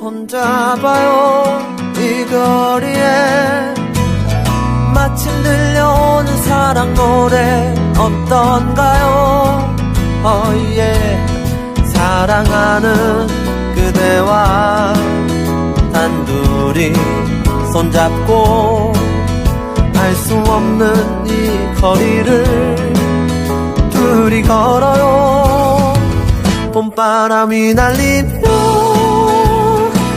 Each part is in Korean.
손잡아요. 이 거리에 마침 들려오는 사랑 노래 어떤가요? 어예 사랑하는 그대와 단둘이 손잡고 알 수 없는 이 거리를 둘이 걸어요. 봄바람이 날리며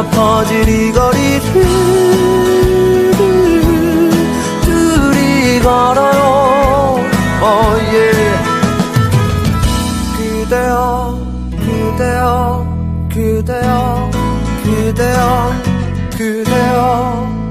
울려 퍼질 이 거리를 둘이 걸어요 oh yeah. 그대여 그대여 그대여 그대여 그대여